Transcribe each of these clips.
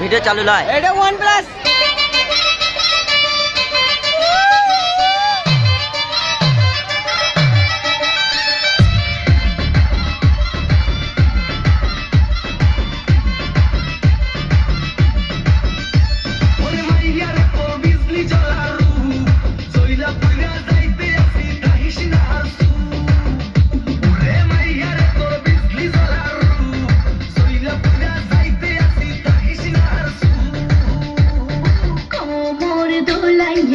video চালু নয় এটা ওয়ান প্লাস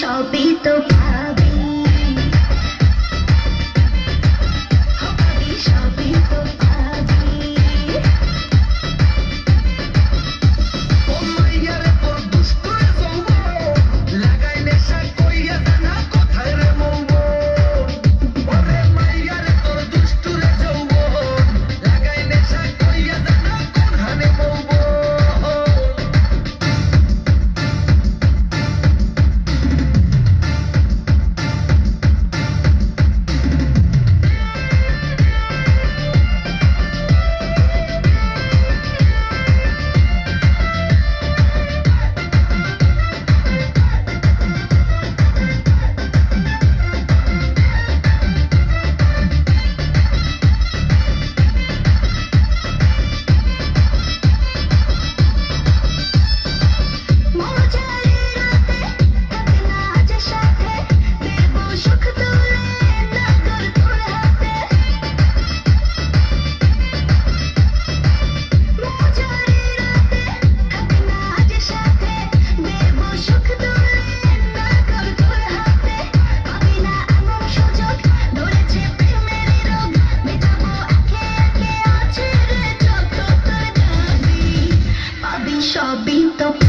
সবই তো shall be the